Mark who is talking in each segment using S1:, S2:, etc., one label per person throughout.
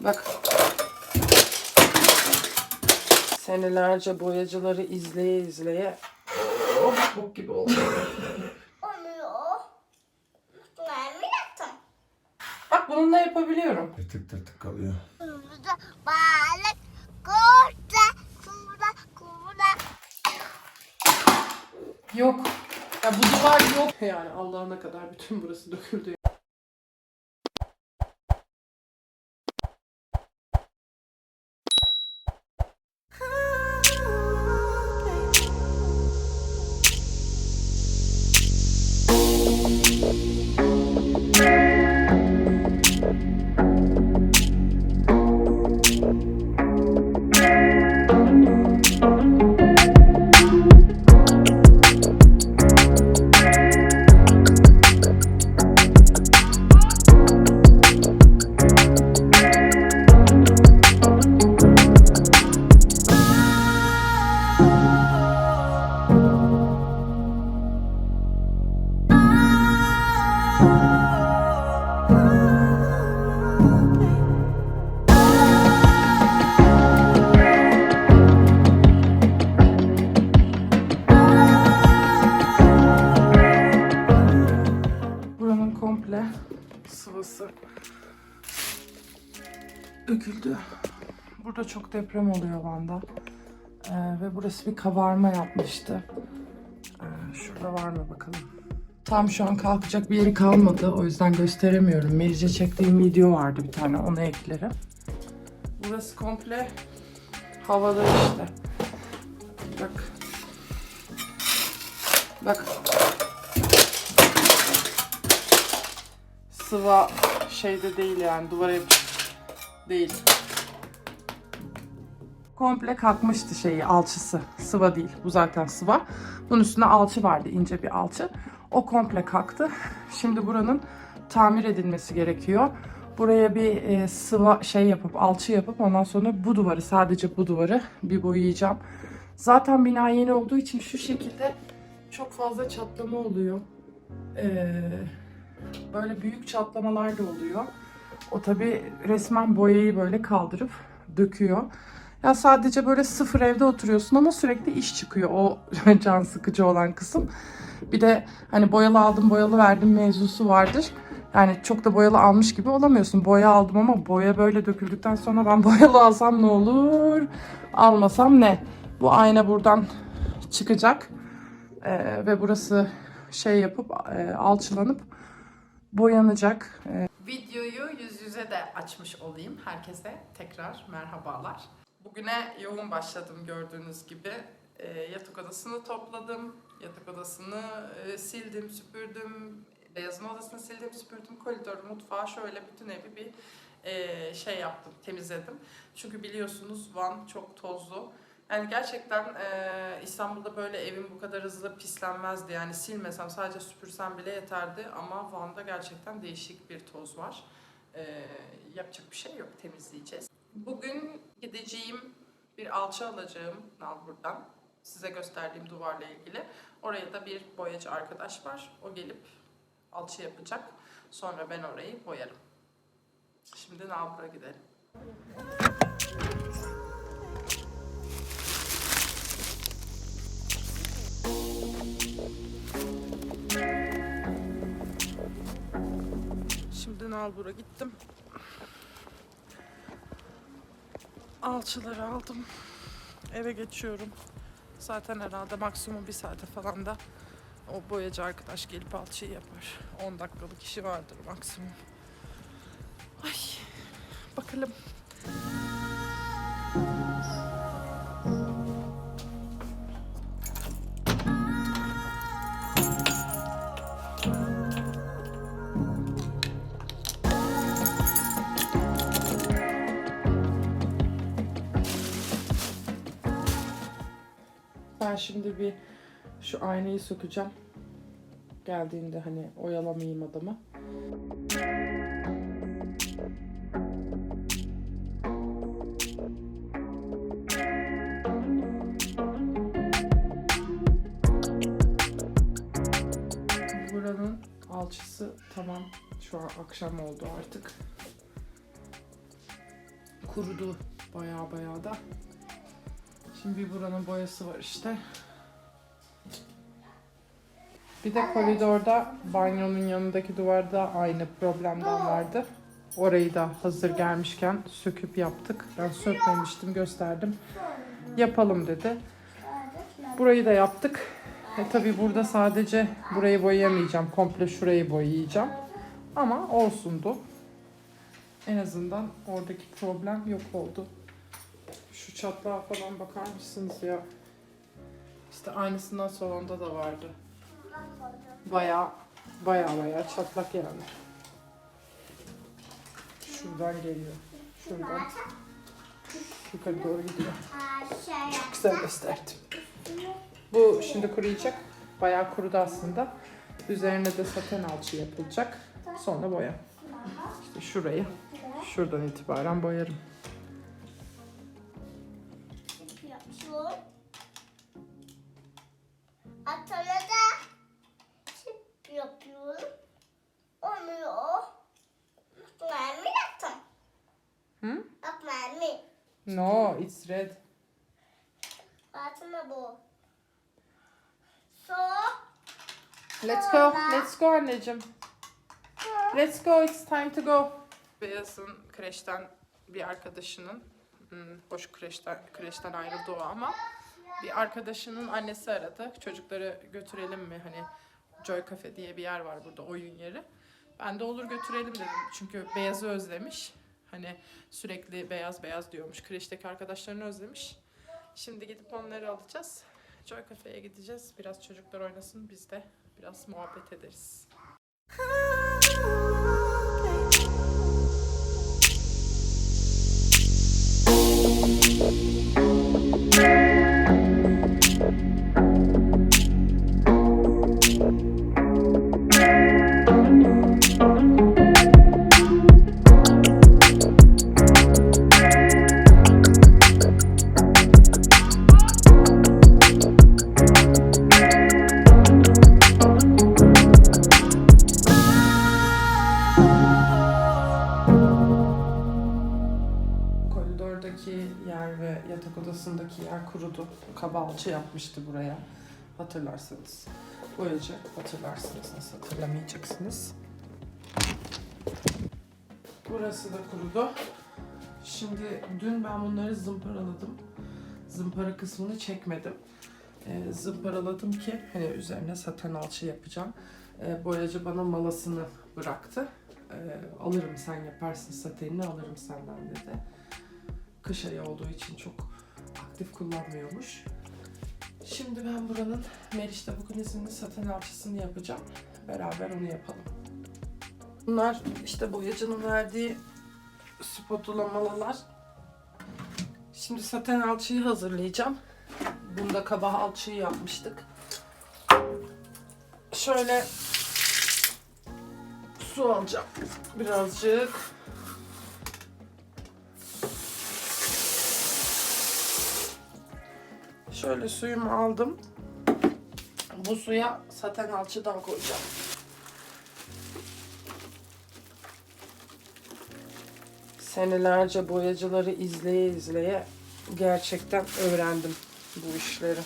S1: Bak. Senelerce boyacıları izleye izleye oh, bok gibi oldu. Bak bununla yapabiliyorum.
S2: Tırtık tırtık kalıyor.
S3: Burada balık kurda kurda kurda.
S1: Yok. Ya bu duvar yok. Yani Allah'ına kadar bütün burası döküldü. Döküldü. Burada çok deprem oluyor Van'da. Ee, ve burası bir kabarma yapmıştı. Ee, şurada var mı bakalım. Tam şu an kalkacak bir yeri kalmadı. O yüzden gösteremiyorum. Merice çektiğim video vardı bir tane. Onu eklerim. Burası komple havalı işte. Bak. Bak. sıva şeyde değil yani duvara yapışık değil. Komple kalkmıştı şeyi alçısı. Sıva değil. Bu zaten sıva. Bunun üstüne alçı vardı. ince bir alçı. O komple kalktı. Şimdi buranın tamir edilmesi gerekiyor. Buraya bir e, sıva şey yapıp alçı yapıp ondan sonra bu duvarı sadece bu duvarı bir boyayacağım. Zaten bina yeni olduğu için şu şekilde çok fazla çatlama oluyor. Eee böyle büyük çatlamalar da oluyor. O tabi resmen boyayı böyle kaldırıp döküyor. Ya sadece böyle sıfır evde oturuyorsun ama sürekli iş çıkıyor o can sıkıcı olan kısım. Bir de hani boyalı aldım boyalı verdim mevzusu vardır. Yani çok da boyalı almış gibi olamıyorsun. Boya aldım ama boya böyle döküldükten sonra ben boyalı alsam ne olur? Almasam ne? Bu ayna buradan çıkacak. Ee, ve burası şey yapıp e, alçılanıp boyanacak. Ee, Videoyu yüz yüze de açmış olayım. Herkese tekrar merhabalar. Bugüne yoğun başladım gördüğünüz gibi. Ee, yatak odasını topladım. Yatak odasını e, sildim, süpürdüm. Beyazın odasını sildim, süpürdüm. Koridoru, mutfağı şöyle bütün evi bir e, şey yaptım, temizledim. Çünkü biliyorsunuz Van çok tozlu. Yani gerçekten e, İstanbul'da böyle evim bu kadar hızlı pislenmezdi. Yani silmesem sadece süpürsem bile yeterdi ama Van'da gerçekten değişik bir toz var. E, yapacak bir şey yok temizleyeceğiz. Bugün gideceğim bir alçı alacağım Nalbur'dan. Size gösterdiğim duvarla ilgili. Oraya da bir boyacı arkadaş var. O gelip alçı yapacak. Sonra ben orayı boyarım. Şimdi Nalbur'a gidelim. Nalbur'a gittim. Alçıları aldım. Eve geçiyorum. Zaten herhalde maksimum bir saate falan da o boyacı arkadaş gelip alçıyı yapar. 10 dakikalık işi vardır maksimum. Ay bakalım. Ben şimdi bir şu aynayı sökeceğim. Geldiğinde hani oyalamayayım adamı. Buranın alçısı tamam. Şu an akşam oldu artık. kurudu baya baya da. Şimdi bir buranın boyası var işte. Bir de koridorda banyonun yanındaki duvarda aynı problemden vardı. Orayı da hazır gelmişken söküp yaptık. Ben sökmemiştim gösterdim. Yapalım dedi. Burayı da yaptık. E tabi burada sadece burayı boyayamayacağım. Komple şurayı boyayacağım. Ama olsundu. En azından oradaki problem yok oldu. Şu çatlağa falan bakar mısınız ya? İşte aynısından salonda da vardı. Baya baya baya çatlak yani. Şuradan geliyor. Şuradan yukarı doğru gidiyor. Çok güzel gösterdim. Bu şimdi kuruyacak. Bayağı kurudu aslında. Üzerine de saten alçı yapılacak. Sonra boya. İşte şurayı şuradan itibaren boyarım.
S3: Yapıyorum. Atana da çip yapıyorum. Onu o. Mermi yaptım.
S1: Hı?
S3: Bak mermi.
S1: No, it's red.
S3: Atana bu. So.
S1: Let's go. Let's go anneciğim. Let's go. It's time to go. Beyaz'ın kreşten bir arkadaşının hoş kreşten kreşten ayrıldı o ama bir arkadaşının annesi aradı. Çocukları götürelim mi? Hani Joy Cafe diye bir yer var burada oyun yeri. Ben de olur götürelim dedim. Çünkü Beyaz'ı özlemiş. Hani sürekli beyaz beyaz diyormuş. Kreşteki arkadaşlarını özlemiş. Şimdi gidip onları alacağız. Joy Cafe'ye gideceğiz. Biraz çocuklar oynasın. Biz de biraz muhabbet ederiz. yer kurudu. Kaba alçı yapmıştı buraya. Hatırlarsanız. Boyacı hatırlarsınız. Nasıl hatırlamayacaksınız. Burası da kurudu. Şimdi dün ben bunları zımparaladım. Zımpara kısmını çekmedim. Ee, zımparaladım ki hani üzerine saten alçı yapacağım. Ee, boyacı bana malasını bıraktı. Ee, alırım sen yaparsın satenini alırım senden dedi kış ayı olduğu için çok aktif kullanmıyormuş. Şimdi ben buranın Meriç'te bugün izinli saten alçısını yapacağım. Beraber onu yapalım. Bunlar işte boyacının verdiği spatulamalılar. Şimdi saten alçıyı hazırlayacağım. Bunda kaba alçıyı yapmıştık. Şöyle su alacağım birazcık. Şöyle suyumu aldım. Bu suya saten alçıdan koyacağım. Senelerce boyacıları izleye izleye gerçekten öğrendim bu işleri.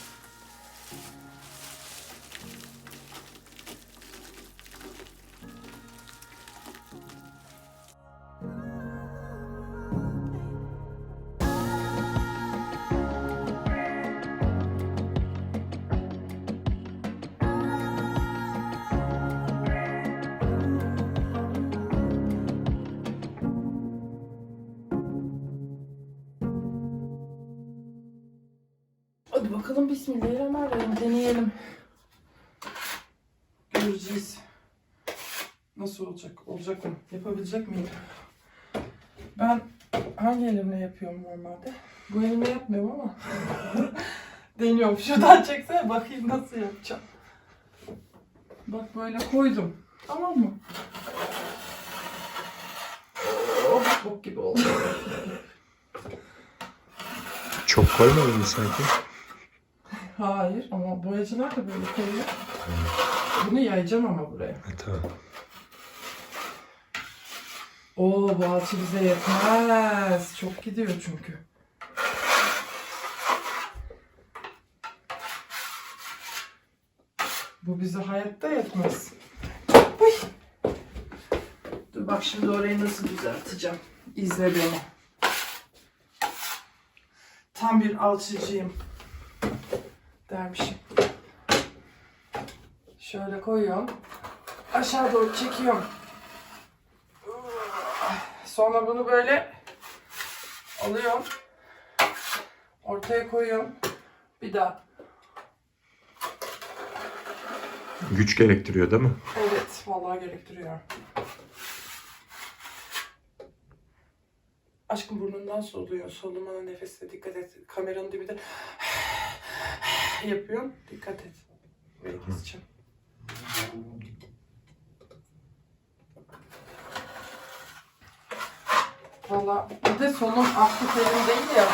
S1: Bakalım Bismillahirrahmanirrahim deneyelim. Göreceğiz. Nasıl olacak? Olacak mı? Yapabilecek miyim? Ben hangi elimle yapıyorum normalde? Bu elimle yapmıyorum ama. Deniyorum. Şuradan çeksene bakayım nasıl yapacağım. Bak böyle koydum. Tamam mı? Oh, bok gibi oldu.
S2: Çok koymadın mı sanki?
S1: Hayır ama boyacılar da böyle koyuyor. Bunu yayacağım ama buraya.
S2: Ha, tamam.
S1: Oo bu alçı bize yetmez. Çok gidiyor çünkü. Bu bize hayatta yetmez. Uy. Dur bak şimdi orayı nasıl düzelteceğim. İzle beni. Tam bir alçıcıyım. Dermişim. Şöyle koyuyorum. Aşağı doğru çekiyorum. Sonra bunu böyle alıyorum. Ortaya koyuyorum. Bir daha.
S2: Güç gerektiriyor değil mi?
S1: Evet, vallahi gerektiriyor. Aşkım burnundan soluyor. Solumana nefesine dikkat et. Kameranın dibinde yapıyorum. Dikkat et. Böyle keseceğim. Valla bir de solum aklı terim değil ya.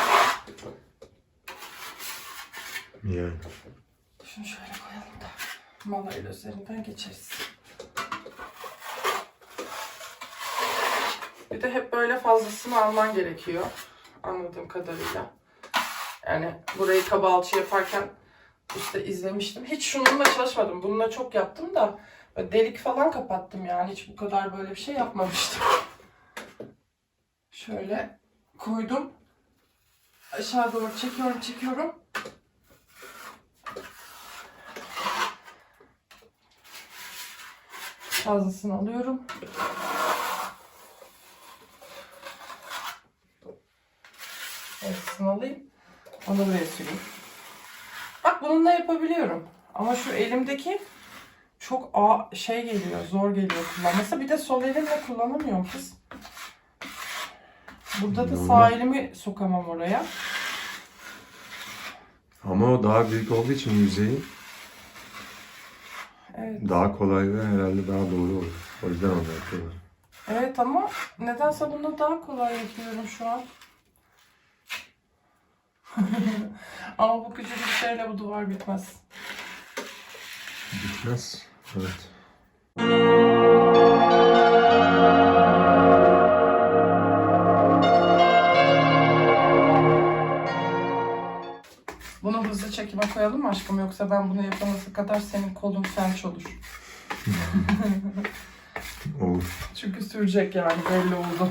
S2: Yani.
S1: Şunu şöyle koyalım da malayla üzerinden geçeriz. Bir de hep böyle fazlasını alman gerekiyor. Anladığım kadarıyla. Yani burayı kaba alçı yaparken işte izlemiştim. Hiç şununla çalışmadım. Bununla çok yaptım da delik falan kapattım yani. Hiç bu kadar böyle bir şey yapmamıştım. Şöyle koydum. Aşağı doğru çekiyorum çekiyorum. Fazlasını alıyorum. Hepsini alayım. Onu buraya süreyim. Bak bununla yapabiliyorum. Ama şu elimdeki çok ağ şey geliyor, zor geliyor kullanması. Bir de sol elimle kullanamıyorum kız. Burada da sağ elimi sokamam oraya.
S2: Ama o daha büyük olduğu için yüzeyi
S1: Evet.
S2: daha kolay ve herhalde daha doğru olur. O yüzden onu yapıyorlar.
S1: Evet ama nedense bunu daha kolay yapıyorum şu an. ama bu küçücük şeyle bu duvar bitmez.
S2: Bitmez. Evet.
S1: Bunu hızlı çekime koyalım mı aşkım yoksa ben bunu yapaması kadar senin kolun felç olur.
S2: Olur.
S1: Çünkü sürecek yani belli oldu.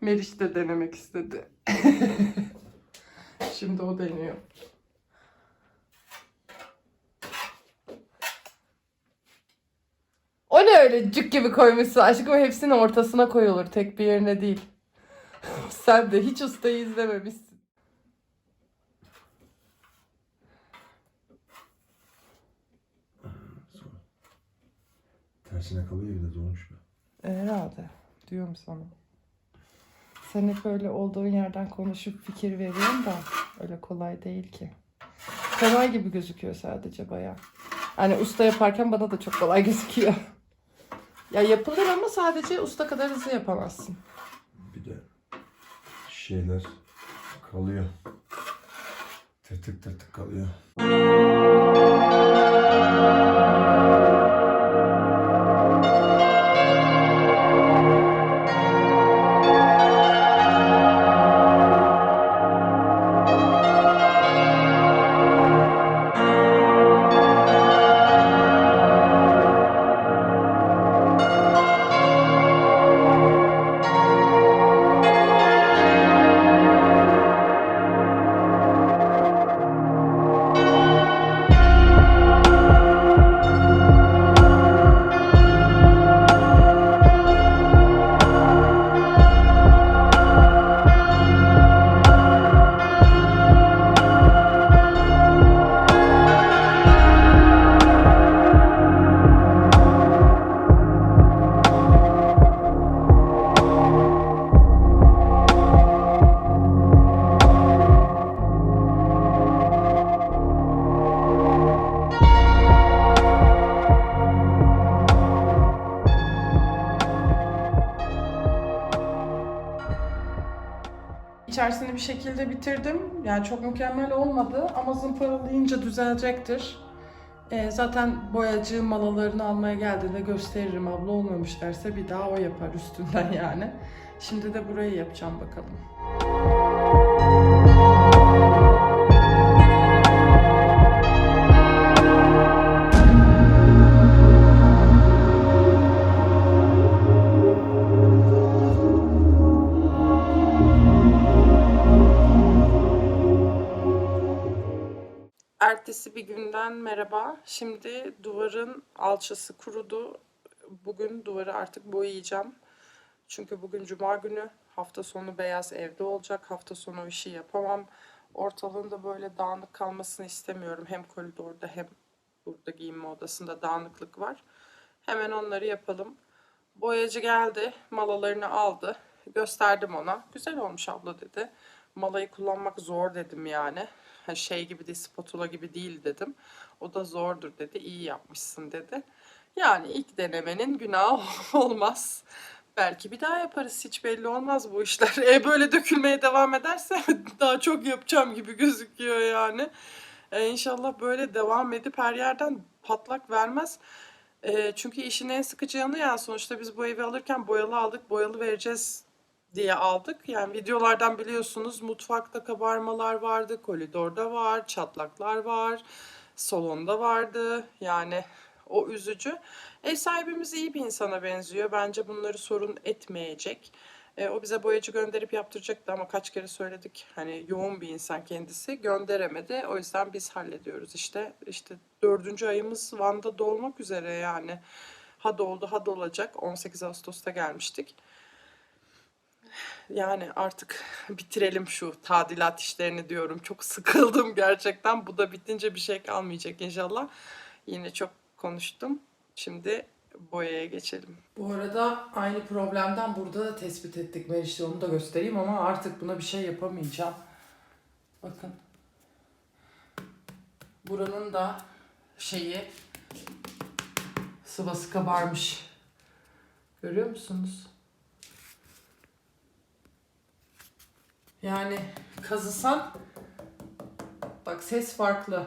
S1: Meriç de denemek istedi. Şimdi o deniyor. O ne öyle cük gibi koymuşsun aşkım hepsini ortasına koyulur tek bir yerine değil. Sen de hiç ustayı izlememişsin.
S2: Tersine kalıyor bir de zormuş.
S1: Herhalde. Diyorum sana. Sen hep öyle olduğun yerden konuşup fikir veriyorsun da öyle kolay değil ki. Kolay gibi gözüküyor sadece baya. Hani usta yaparken bana da çok kolay gözüküyor. Ya yapılır ama sadece usta kadar hızlı yapamazsın.
S2: Bir de şeyler kalıyor. Tırtık tırtık kalıyor.
S1: Şekilde bitirdim. Yani çok mükemmel olmadı ama zımparalayınca düzelecektir. Ee, zaten boyacı malalarını almaya geldiğinde gösteririm. Abla olmamış derse bir daha o yapar üstünden yani. Şimdi de burayı yapacağım bakalım. Ertesi bir günden merhaba. Şimdi duvarın alçısı kurudu. Bugün duvarı artık boyayacağım. Çünkü bugün cuma günü. Hafta sonu beyaz evde olacak. Hafta sonu işi yapamam. Ortalığında böyle dağınık kalmasını istemiyorum. Hem koridorda hem burada giyinme odasında dağınıklık var. Hemen onları yapalım. Boyacı geldi. Malalarını aldı. Gösterdim ona. Güzel olmuş abla dedi. Malayı kullanmak zor dedim yani. Şey gibi değil, spatula gibi değil dedim. O da zordur dedi. İyi yapmışsın dedi. Yani ilk denemenin günahı olmaz. Belki bir daha yaparız. Hiç belli olmaz bu işler. E böyle dökülmeye devam ederse daha çok yapacağım gibi gözüküyor yani. E, inşallah böyle devam edip her yerden patlak vermez. E, çünkü işin en sıkıcı yanı yani sonuçta biz bu evi alırken boyalı aldık, boyalı vereceğiz diye aldık. Yani videolardan biliyorsunuz mutfakta kabarmalar vardı, koridorda var, çatlaklar var, salonda vardı. Yani o üzücü. Ev sahibimiz iyi bir insana benziyor. Bence bunları sorun etmeyecek. E, o bize boyacı gönderip yaptıracaktı ama kaç kere söyledik. Hani yoğun bir insan kendisi gönderemedi. O yüzden biz hallediyoruz işte. İşte dördüncü ayımız Van'da dolmak üzere yani. Ha doldu ha dolacak. 18 Ağustos'ta gelmiştik. Yani artık bitirelim şu tadilat işlerini diyorum. Çok sıkıldım gerçekten. Bu da bitince bir şey kalmayacak inşallah. Yine çok konuştum. Şimdi boyaya geçelim. Bu arada aynı problemden burada da tespit ettik Meriç'te onu da göstereyim ama artık buna bir şey yapamayacağım. Bakın. Buranın da şeyi sıvası kabarmış. Görüyor musunuz? Yani kazısan bak ses farklı.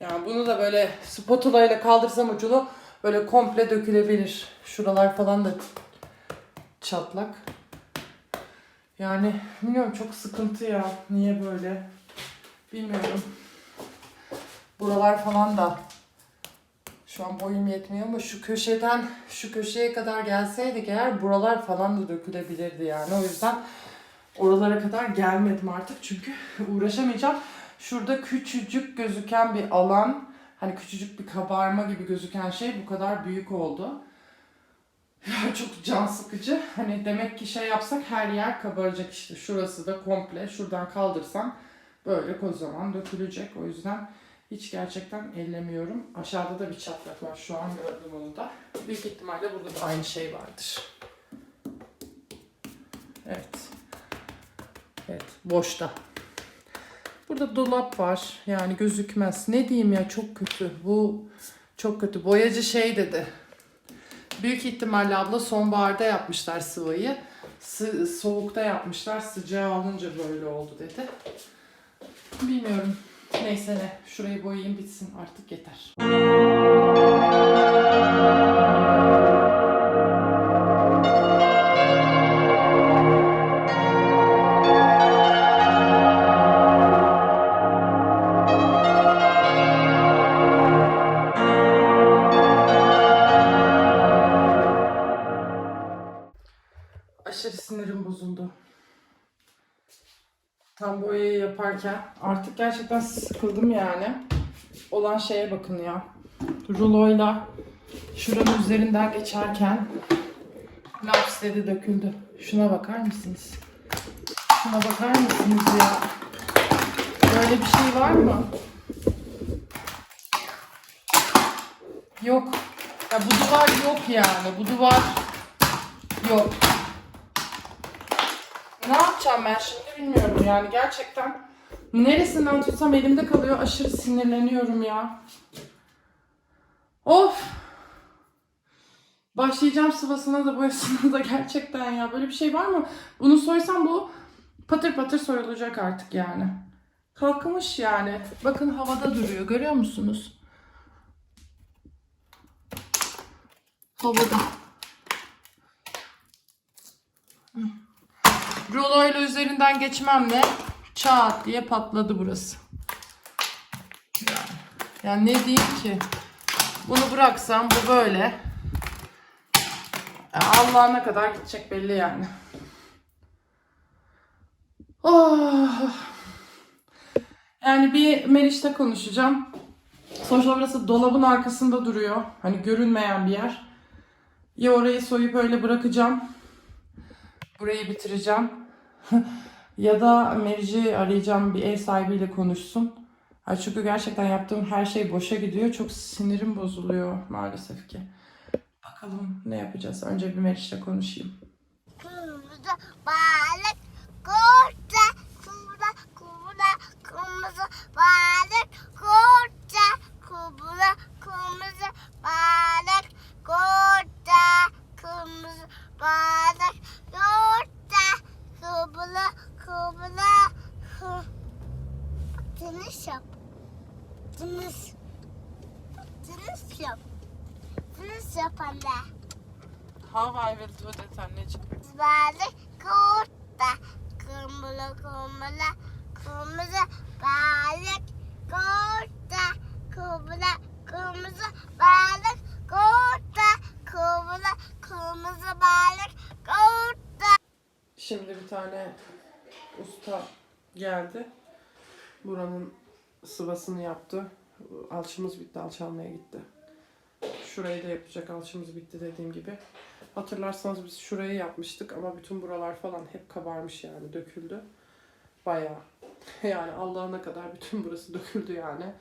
S1: Yani bunu da böyle spatula ile kaldırsam ucunu böyle komple dökülebilir. Şuralar falan da çatlak. Yani bilmiyorum çok sıkıntı ya. Niye böyle? Bilmiyorum. Buralar falan da şu an boyum yetmiyor ama şu köşeden şu köşeye kadar gelseydik eğer buralar falan da dökülebilirdi yani. O yüzden oralara kadar gelmedim artık çünkü uğraşamayacağım. Şurada küçücük gözüken bir alan, hani küçücük bir kabarma gibi gözüken şey bu kadar büyük oldu. Ya çok can sıkıcı. Hani demek ki şey yapsak her yer kabaracak işte. Şurası da komple şuradan kaldırsam böyle kocaman dökülecek. O yüzden hiç gerçekten ellemiyorum. Aşağıda da bir çatlak var. Şu an gördüm onu da. Büyük ihtimalle burada da aynı şey vardır. Evet. Evet. Boşta. Burada dolap var. Yani gözükmez. Ne diyeyim ya çok kötü. Bu çok kötü. Boyacı şey dedi. Büyük ihtimalle abla sonbaharda yapmışlar sıvayı. Sı- soğukta yapmışlar. Sıcağı alınca böyle oldu dedi. Bilmiyorum. Neyse ne. Şurayı boyayayım bitsin artık yeter. Yaparken artık gerçekten sıkıldım yani. Olan şeye bakın ya. Ruloyla şuranın üzerinden geçerken laps dedi döküldü. Şuna bakar mısınız? Şuna bakar mısınız ya? Böyle bir şey var mı? Yok. Ya bu duvar yok yani. Bu duvar yok. Ne yapacağım ben şimdi bilmiyorum yani gerçekten. Neresinden tutsam elimde kalıyor. Aşırı sinirleniyorum ya. Of. Başlayacağım sıvasına da boyasına da gerçekten ya. Böyle bir şey var mı? Bunu soysam bu Patır patır soyulacak artık yani. Kalkmış yani. Bakın havada duruyor. Görüyor musunuz? Havada. Hı. Ruloyla üzerinden geçmemle çat diye patladı burası. Yani, yani ne diyeyim ki? Bunu bıraksam bu böyle. Ya Allah'a kadar gidecek belli yani. Oh. Yani bir Meriç'te konuşacağım. Sonuçta burası dolabın arkasında duruyor. Hani görünmeyen bir yer. Ya orayı soyup öyle bırakacağım. Burayı bitireceğim. ya da Meriç'i arayacağım bir ev sahibiyle konuşsun. Çünkü gerçekten yaptığım her şey boşa gidiyor. Çok sinirim bozuluyor maalesef ki. Bakalım ne yapacağız. Önce bir Meriç'le konuşayım.
S3: Kırmızı balık kurta kubra kubra kırmızı balık kurta kubra kırmızı balık kurta kırmızı balık kurta kubra Hı. Deniz yap. Deniz. Deniz yap. Deniz yap anne.
S1: How I will do that anneciğim.
S3: balık kurtta kırmızı kırmızı kırmızı balık kurtta kırmızı kırmızı balık kurtta kırmızı kırmızı balık
S1: Şimdi bir tane usta geldi. Buranın sıvasını yaptı. Alçımız bitti, alçalmaya gitti. Şurayı da yapacak, alçımız bitti dediğim gibi. Hatırlarsanız biz şurayı yapmıştık ama bütün buralar falan hep kabarmış yani, döküldü. Bayağı. Yani Allah'ına kadar bütün burası döküldü yani.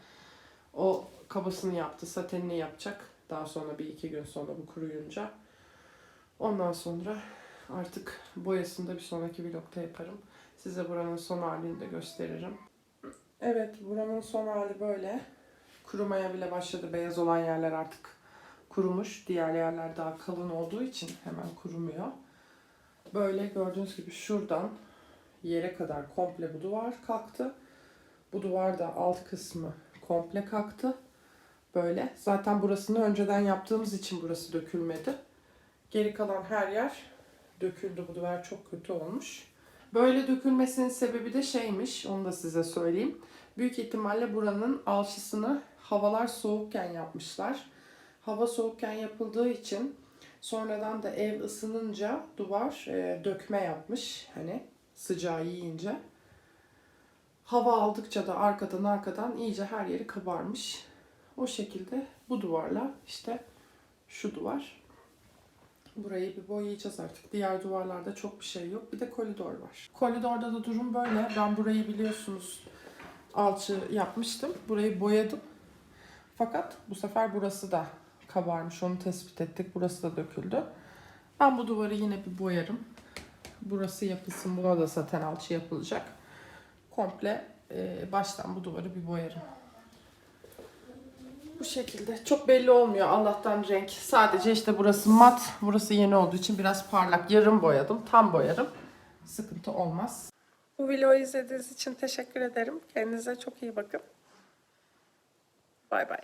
S1: O kabasını yaptı, satenini yapacak. Daha sonra bir iki gün sonra bu kuruyunca. Ondan sonra Artık boyasını da bir sonraki vlogta yaparım. Size buranın son halini de gösteririm. Evet buranın son hali böyle. Kurumaya bile başladı. Beyaz olan yerler artık kurumuş. Diğer yerler daha kalın olduğu için hemen kurumuyor. Böyle gördüğünüz gibi şuradan yere kadar komple bu duvar kalktı. Bu duvar da alt kısmı komple kalktı. Böyle. Zaten burasını önceden yaptığımız için burası dökülmedi. Geri kalan her yer döküldü. Bu duvar çok kötü olmuş. Böyle dökülmesinin sebebi de şeymiş. Onu da size söyleyeyim. Büyük ihtimalle buranın alçısını havalar soğukken yapmışlar. Hava soğukken yapıldığı için sonradan da ev ısınınca duvar e, dökme yapmış. Hani sıcağı yiyince. Hava aldıkça da arkadan arkadan iyice her yeri kabarmış. O şekilde bu duvarla işte şu duvar Burayı bir boyayacağız artık. Diğer duvarlarda çok bir şey yok. Bir de koridor var. Koridorda da durum böyle. Ben burayı biliyorsunuz alçı yapmıştım. Burayı boyadım. Fakat bu sefer burası da kabarmış. Onu tespit ettik. Burası da döküldü. Ben bu duvarı yine bir boyarım. Burası yapılsın. Buna da zaten alçı yapılacak. Komple e, baştan bu duvarı bir boyarım. Bu şekilde. Çok belli olmuyor Allah'tan renk. Sadece işte burası mat. Burası yeni olduğu için biraz parlak. Yarım boyadım. Tam boyarım. Sıkıntı olmaz. Bu videoyu izlediğiniz için teşekkür ederim. Kendinize çok iyi bakın. Bay bay.